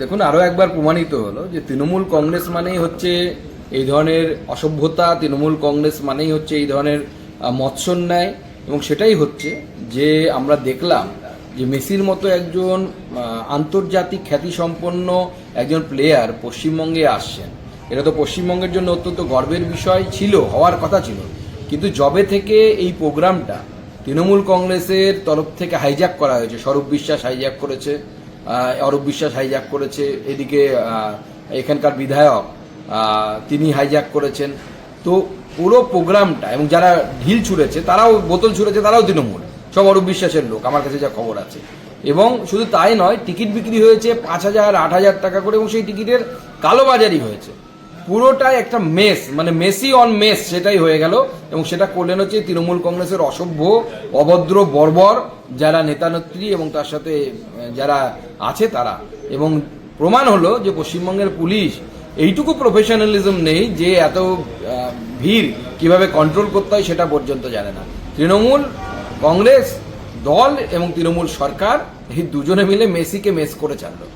দেখুন আরও একবার প্রমাণিত হলো যে তৃণমূল কংগ্রেস মানেই হচ্ছে এই ধরনের অসভ্যতা, তৃণমূল কংগ্রেস মানেই হচ্ছে এই ধরনের মৎস্যন্যায় এবং সেটাই হচ্ছে যে আমরা দেখলাম যে মেসির মতো একজন আন্তর্জাতিক খ্যাতিসম্পন্ন একজন প্লেয়ার পশ্চিমবঙ্গে আসছেন। এটা তো পশ্চিমবঙ্গের জন্য অত্যন্ত গর্বের বিষয় ছিল, হওয়ার কথা ছিল। কিন্তু জবে থেকে এই প্রোগ্রামটা তৃণমূল কংগ্রেসের তরফ থেকে হাইজ্যাক করা হয়েছে, স্বরূপ বিশ্বাস হাইজ্যাক করেছে অরূপ বিশ্বাস হাইজ্যাক করেছে। এদিকে এখানকার বিধায়ক তিনি হাইজ্যাক করেছেন। তো পুরো প্রোগ্রামটা এবং যারা ঢিল ছুঁড়েছে, তারাও বোতল ছুঁড়েছে, তারাও তৃণমূল। সব অরূপ বিশ্বাসের লোক, আমার কাছে যা খবর আছে। এবং শুধু তাই নয়, টিকিট বিক্রি হয়েছে পাঁচ হাজার, আট হাজার টাকা করে এবং সেই টিকিটের কালোবাজারি হয়েছে। পুরোটাই একটা মেস মানে মেসি অন মেস সেটাই হয়ে গেল। এবং সেটা করলেন হচ্ছে তৃণমূল কংগ্রেসের অসভ্য, অভদ্র, বর্বর যারা নেতানেত্রী এবং তার সাথে যারা আছে তারা। এবং প্রমাণ হলো যে পশ্চিমবঙ্গের পুলিশ, এইটুকু প্রফেশনালিজম নেই যে এত ভিড় কীভাবে কন্ট্রোল করতে হয় সেটা পর্যন্ত জানে না। তৃণমূল কংগ্রেস, দল এবং তৃণমূল সরকার, এই দুজনে মিলে মেসিকে মেস করে ছাড়লো।